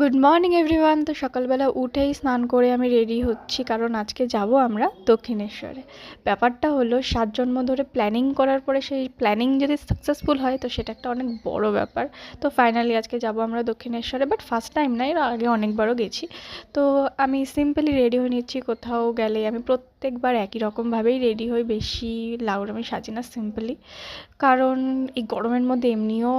Good morning everyone তো সকালবেলা উঠেই স্নান করে আমি রেডি হচ্ছি, কারণ আজকে যাব আমরা দক্ষিণেশ্বরে। ব্যাপারটা হলো, সাত জন্ম ধরে প্ল্যানিং করার পরে সেই প্ল্যানিং যদি সাকসেসফুল হয়, তো সেটা একটা অনেক বড় ব্যাপার। তো ফাইনালি আজকে যাব আমরা দক্ষিণেশ্বরে বাট ফার্স্ট টাইম না, এর আগে অনেকবারও গেছি। তো আমি সিম্পলি রেডি হয়ে নিচ্ছি কোথাও গেলে। আমি প্রত্যেকবার একই রকমভাবেই রেডি হই, বেশি লাউড আমি সাজি না সিম্পলি কারণ এই গরমের মধ্যে এমনিও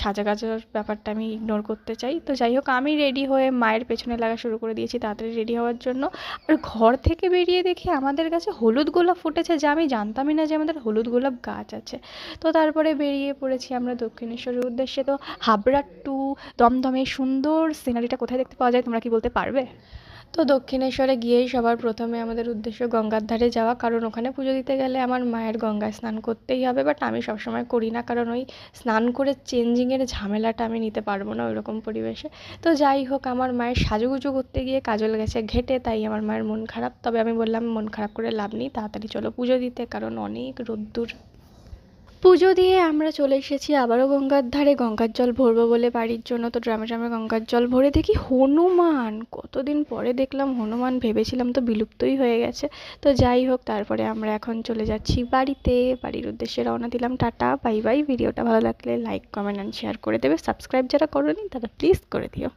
সাজা গাজার ব্যাপারটা আমি ইগনোর করতে চাই। তো যাই হোক, আমি রেডি হয়ে মায়ের পেছনে লাগা শুরু করে দিয়েছি তাড়াতাড়ি রেডি হওয়ার জন্য। আর ঘর থেকে বেরিয়ে দেখি আমাদের কাছে হলুদ গোলাপ ফুটেছে যা আমি জানতামই না যে আমাদের হলুদ গোলাপ গাছ আছে। তো তারপরে বেরিয়ে পড়েছি আমরা দক্ষিণেশ্বরের উদ্দেশ্যে। তো হাবড়া টু দমদমে সুন্দর সিনারিটা কোথায় দেখতে পাওয়া যায় তোমরা কি বলতে পারবে? তো দক্ষিণেশ্বরে গিয়েই সবার প্রথমে আমাদের উদ্দেশ্য গঙ্গার ধারে যাওয়া। কারণ ওখানে পুজো দিতে গেলে আমার মায়ের গঙ্গায় স্নান করতেই হবে। বাট আমি সবসময় করি না। কারণ ওই স্নান করে চেঞ্জিংয়ের ঝামেলাটা আমি নিতে পারব না ওইরকম পরিবেশে। তো যাই হোক, আমার মায়ের সাজুগুজু করতে গিয়ে কাজল গেছে ঘেটে, তাই আমার মায়ের মন খারাপ। তবে আমি বললাম, মন খারাপ করে লাভ নেই, তাড়াতাড়ি চলো পুজো দিতে। কারণ অনেক রোদ্দুর। পুজো দিয়ে আমরা চলে এসেছি আবারও গঙ্গার ধারে। গঙ্গার জল ভরবো বলে বাড়ির জন্য তো ড্রামে ড্রামে গঙ্গার জল ভরে দেখি হনুমান। কতদিন পরে দেখলাম হনুমান, ভেবেছিলাম তো বিলুপ্তই হয়ে গেছে। তো যাই হোক, তারপরে আমরা এখন চলে যাচ্ছি বাড়িতে। বাড়ির উদ্দেশ্যে রওনা দিলাম, টাটা, বাই বাই। ভিডিওটা ভালো লাগলে লাইক কমেন্ট অ্যান্ড শেয়ার করে দেবে। সাবস্ক্রাইব যারা করোনি, তারা প্লিজ করে দিও।